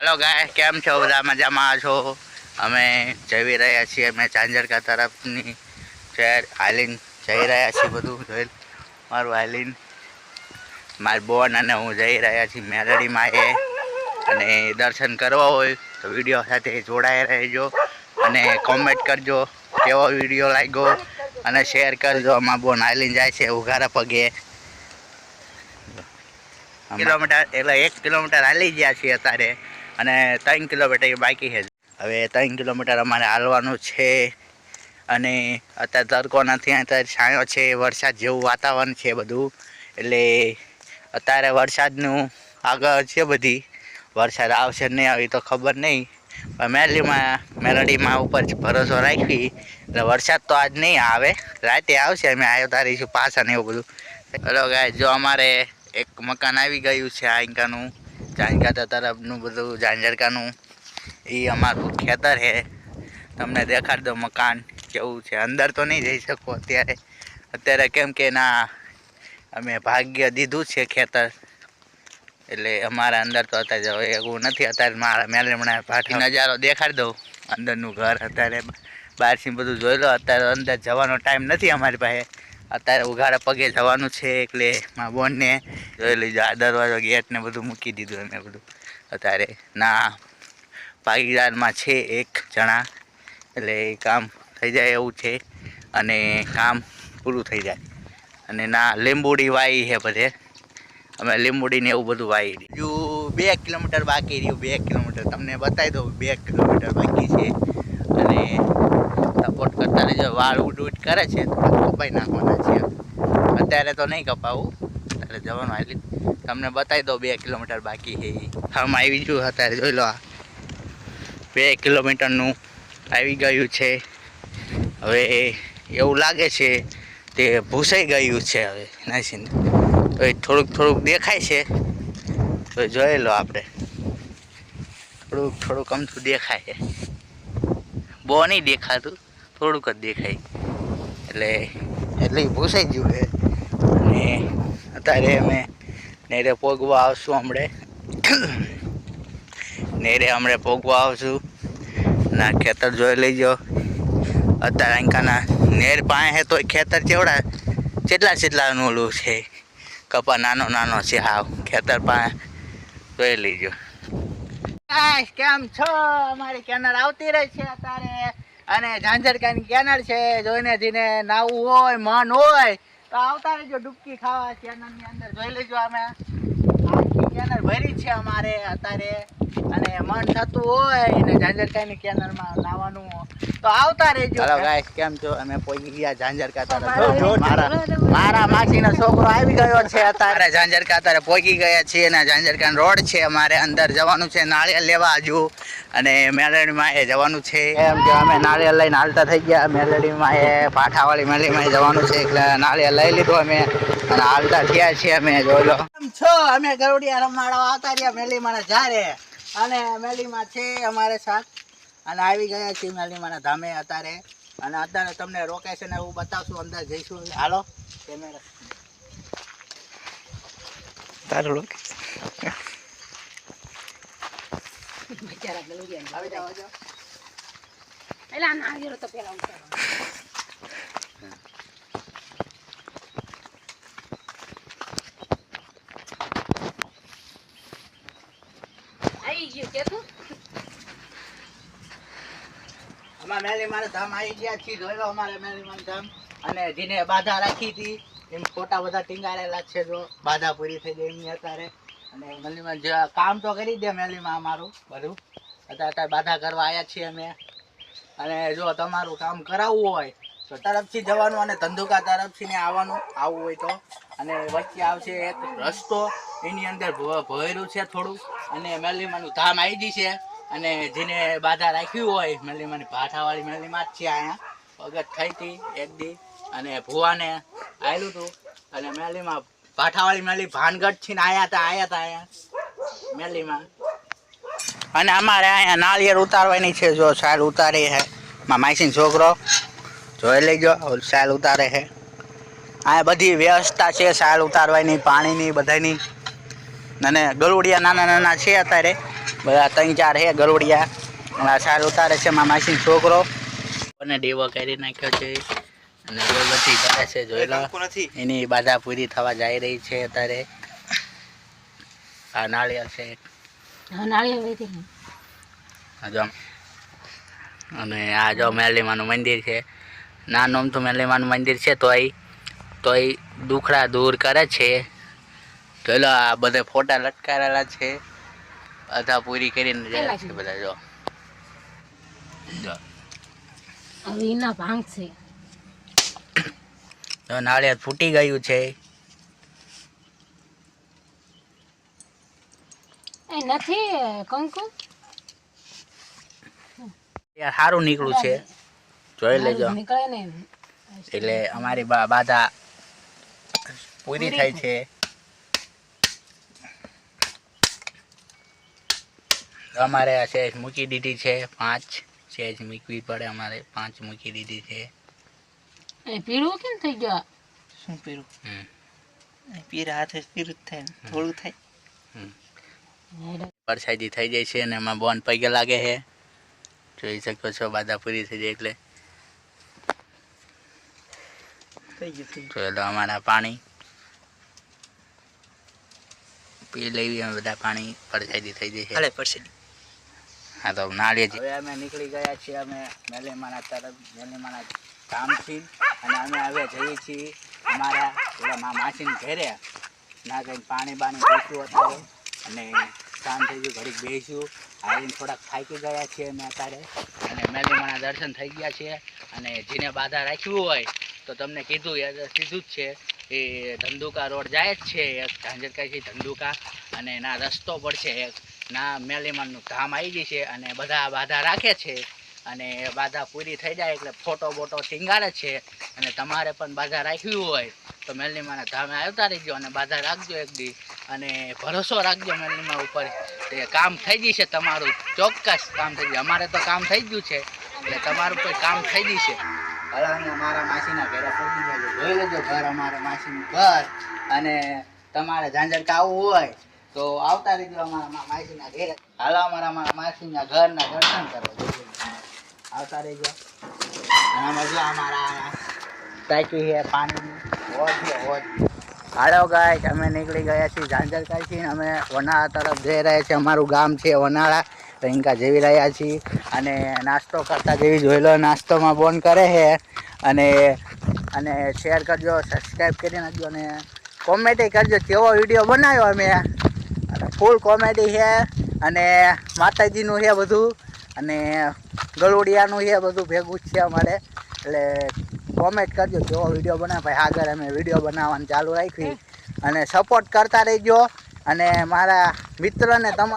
Hello ગાય કેમ છો? બધા મજામાં છો? અમે જઈ રહ્યા છીએ. અમે ચાંજરકા તરફની શહેર હાલીન જઈ રહ્યા છીએ બધું. જોઈ મારું હાલીન. મારી બોન અને હું જઈ રહ્યા છીએ મેલડીમાં એ. અને દર્શન કરવા હોય તો વીડિયો સાથે જોડાઈ રહેજો અને કોમેન્ટ કરજો કેવો વીડિયો લાગ્યો અને શેર કરજો. અમારા બોન હાલીન જાય છે, ઉઘારા પગે. કિલોમીટર એટલે એક કિલોમીટર હાલી ગયા છીએ અત્યારે. અને ત્રણ કિલોમીટર બાકી છે. હવે ત્રણ કિલોમીટર અમારે હાલવાનું છે અને અત્યારે તડકો નથી, અત્યારે છાંયો છે, વરસાદ જેવું વાતાવરણ છે બધું. એટલે અત્યારે વરસાદનું આગળ છે બધી. વરસાદ આવશે નહીં આવી તો ખબર નહીં. પણ મેલીમાં મેલડીમાં ઉપર ભરોસો રાખી. એટલે વરસાદ તો આજ નહીં આવે, રાતે આવશે, અમે આવ્યો તારીશું પાછા ને એવું બધું. હલો ગાય જો અમારે એક મકાન આવી ગયું છે આંકાનું જાંજકાતા તરફનું બધું જાંજરકાનું એ અમારું ખેતર છે. તમને દેખાડ દો મકાન કેવું છે. અંદર તો નહીં જઈ શકો અત્યારે. અત્યારે કેમ કે ના, અમે ભાગ્ય દીધું છે ખેતર. એટલે અમારા અંદર તો અત્યારે એવું નથી. અત્યારે મારા મેલેમણા ભાટી નજારો દેખાડી દઉં. અંદરનું ઘર અત્યારે બહારથી બધું જોઈ લો. અત્યારે અંદર જવાનો ટાઈમ નથી અમારી પાસે. અત્યારે ઉઘાડા પગે જવાનું છે એટલે મારા બોનને જોઈ લીધું. આ દરવાજો ગેટ ને બધું મૂકી દીધું એને બધું. અત્યારે ના, ભાગીદારમાં છે એક જણા. એટલે એ કામ થઈ જાય એવું છે. અને કામ પૂરું થઈ જાય. અને ના, લીંબુડી વાઈ છે બધે. અમે લીંબુડીને એવું બધું વાઈ રહ્યું બે કિલોમીટર બાકી રહ્યું, બે કિલોમીટર. તમને બતાવી દઉં, બે કિલોમીટર બાકી છે. અને સપોર્ટ કરતા રહેજો. વાળ ઉડ ઉડ કરે છે કપાઈ નાખવાના છે અત્યારે તો નહીં કપાવું. અત્યારે જવાનું આટલી તમને બતાવી દો બે કિલોમીટર બાકી છે. આમ આવી ગયું અત્યારે, જોઈ લો બે કિલોમીટરનું આવી ગયું છે. હવે એવું લાગે છે તે ભૂસાઈ ગયું છે હવે નાસીને તો થોડુંક થોડુંક દેખાય છે. તો જોઈ લો આપણે. થોડુંક થોડુંક અમથું દેખાય છે. બહુ નહીં દેખાતું, થોડુંક જ દેખાય. એટલે એટલે ઈ ભૂસાઈ ગયું છે. અને અત્યારે અમે નેરે પોગવા આવશું હમણે. નેરે હમણે પોગવા આવશું. ના, ખેતર જોઈ લેજો. અત્યારે અંકાના નેર પાસે હે તો ખેતર ચેવડા ચેટલા ચેટલાનું ઓલું છે. કપા નાનો નાનો છે હાવ. ખેતર પાસે જોઈ લેજો. કેમ છો? અમારી કેનર આવતી રહી છે અત્યારે. અને ઝાંઝરકાની કેનલ છે, જોઈને જીને નાવું હોય, મન હોય, તો આવતા રહેજો ડૂબકી ખાવા કેનલની અંદર જોઈ લેજો અમે. આખી કેનલ ભરી છે અમારે અત્યારે. અને મન થતું હોય ને ઝાંઝરકાની કેનલમાં લાવવાનું તો આવતા રહેજો. હેલો ગાઈસ કેમ છો? અમે પહોંચી ગયા ઝાંઝરકા તારે મારા મારા માસીનો છોકરો આવી ગયો છે અત્યારે. ઝાંઝરકા તારે પહોંચી ગયા છીએ ને ઝાંઝરકા રોડ છે અમારે અંદર જવાનું છે નાળિયેર લેવા હજુ. અને મેલેડીમાં એ જવાનું છે. એમ કે અમે નાળિયેર લઈને હાલતા થઈ ગયા. મેલડીમાં એ પાઠાવાળી મેલેડીમાં જવાનું છે એટલે નાળિયેર લઈ લીધું અમે. અને હાલતા થયા છીએ અમે જોઈ લો. છો? અમે ગરુડિયા રમાડવા આવતા રહ્યા મેલીમાં જારે અને મેલીમાં છે અમારે સાથ અને આવી ગયા છીએ મેલીમાં ધામે અત્યારે. અને અત્યારે તમને લોકેશન એવું બતાવશું અંદર જઈશું. હાલો કેમેરા. તારું લોક આવી જાઓ આવી ના આવ્યો તો પેલા ઉતારો આવી ગયું કે તું અમારા મેલી ધામ આવી ગયા છીએ. જોઈ અમારે મેલી ધામ. અને જેને બાધા રાખી હતી, એમ ખોટા બધા ટીંગાડેલા છે જો. બાધા પૂરી થઈ જાય એમની અત્યારે. અને મેલીમાં કામ તો કરી દે મેલીમાં અમારું બધું. અત્યારે અત્યારે બાધા કરવા આવ્યા છીએ અમે. અને જો તમારું કામ કરાવવું હોય, તો તરફથી જવાનું અને ધંધુકા તરફથી ને આવવાનું, આવવું હોય તો. અને વચ્ચે આવશે એક રસ્તો. એની અંદર ભરેલું છે થોડું. અને મેલીમાનું ધામ આવી ગઈ છે. અને જેને બાધા રાખ્યું હોય મેલીમાની ભાઠાવાળી મેલીમાં જ છે અહીંયા. વગત થઈ હતી એક દી, અને ભુવાને આવેલું હતું અને મેલીમાં ભાઠાવાળી મેલી ભાનગઢથી ને આવ્યા હતા આવ્યા હતા અહીંયા મેલીમાં અને અમારે અહીંયા નાળિયેર ઉતારવાની છે, જો સાલ ઉતારી છે મારા માસીનો છોકરો જોઈ લેજો સાલ ઉતારે છે આ બધી વ્યવસ્થા છે, સાલ ઉતારવાની, પાણીની, બધાની. અને ગરુડિયા નાના નાના છે અત્યારે. બધા ત્રણ ચાર હે ગરોડિયા. અને આ સાલ ઉતારે છે મારા માસીનો છોકરો. અને દેવો કરી નાખ્યો છે. અને એ કરે છે જોઈ લો એની બાધા પૂરી થવા જઈ રહી છે અત્યારે. આ નાળિયેર છે. અને આ જો મેલીમાનું મંદિર છે. નાનું અમથું મેલીમાનું મંદિર છે તોય. તોય દુખડા દૂર કરે છે. જોઈ લો આ બધે ફોટા લટકારેલા છે. અધા પૂરી કરીને જાય છે બધા જો હવે એના ભાંગ છે નાળિયેર ફૂટી ગયું છે એ નથી કંકુ યાર સારું નીકળ્યું છે જોઈ લેજો એટલે અમારી બાધા પૂરી થઈ છે અમારે આ સેજ મૂકી દીધી છે પાંચ સેજ મૂકવી પડે અમારે પાંચ મૂકી દીધી છે એ પીળું કેમ થઈ ગયો શું પીરું? હમ. પીરા હાથે પીરું જ થાય ને થોડું થાય. પરસાદી થઈ જાય છે અને એમાં બોન પગે લાગે છે. જોઈ શકો છો બાધા પૂરી થઈ જાય એટલે. થઈ ગયું થઈ જોઈ લો અમારા પાણી. પી લેવી અમે બધા પાણી પરસાદી થઈ જાય છે. હાલે હા તો નાળીએ હવે અમે નીકળી ગયા છીએ, અમે મેલેમાના તરફ, મેલેમાના કામથી અને અમે હવે જઈએ છીએ અમારા પેલા મા માસીને ઘેરે. ના કંઈક પાણી બાણી પીશું અત્યારે. અને કામ થઈ ગયું, ઘડીક બેસીશું આવીને થોડાક થાકી ગયા છીએ અમે અત્યારે. અને મેલેમાના દર્શન થઈ ગયા છે. અને જેને બાધા રાખ્યું હોય, તો તમને કીધું, એ સીધું જ છે. એ ધંધુકા રોડ જાય જ છે એક. ઝાંઝરકાઈથી ધંધુકા. અને એના રસ્તો પડશે એક. ના મેલીમાનનું ધામ આવી જશે અને બધા બાધા રાખે છે અને બાધા પૂરી થઈ જાય એટલે ફોટો બોટો ટીંગારે છે અને તમારે પણ બાધા રાખવી હોય તો મેલનીમાના ધામે આવતા રહીજો અને બાધા રાખજો એક દી અને ભરોસો રાખજો મેલનીમા ઉપર તે કામ થઈ જશે તમારું, ચોક્કસ કામ થઈ જશે અમારે તો કામ થઈ ગયું છે એટલે તમારું કોઈ કામ થઈ જશે હવે અમારા માસીના ઘરે પહોંચી જજો. જોઈ લેજો ઘર અમારા માસીનું ઘર અને તમારે ઝાંઝર આવવું હોય તો આવતા રહેજો અમારા માસીના ઘેર હાલો અમારા મા- માસીના ઘરના દર્શન કરો જોઈ લેજો. આવતા રહેજો આમાં જો અમારા ટાંકી છે, પાણીની હોજ છે, હોજ. હાલો ગાય અમે નીકળી ગયા છીએ ઝાંઝર કાંઈથી અમે વનાળા તરફ જઈ રહ્યા છીએ. અમારું ગામ છે વનાળા. રહીકા જેવી રહ્યા છીએ. અને નાસ્તો કરતા જેવી જોઈ લો નાસ્તોમાં બોન કરે છે. અને અને શેર કરજો સબસ્ક્રાઈબ કરી નાખજો અને કોમેન્ટ કરજો, કેવો વીડિયો બનાવ્યો અમે. ફૂલ કોમેડી છે અને માતાજીનું છે બધું અને ગળુડિયાનું છે બધું ભેગું જ છે અમારે. એટલે કોમેન્ટ કરજો કેવો વીડિયો બનાવે. ભાઈ આગળ અમે વીડિયો બનાવવાનું ચાલુ રાખી અને સપોર્ટ કરતા રહેજો. અને મારા મિત્રને તમારા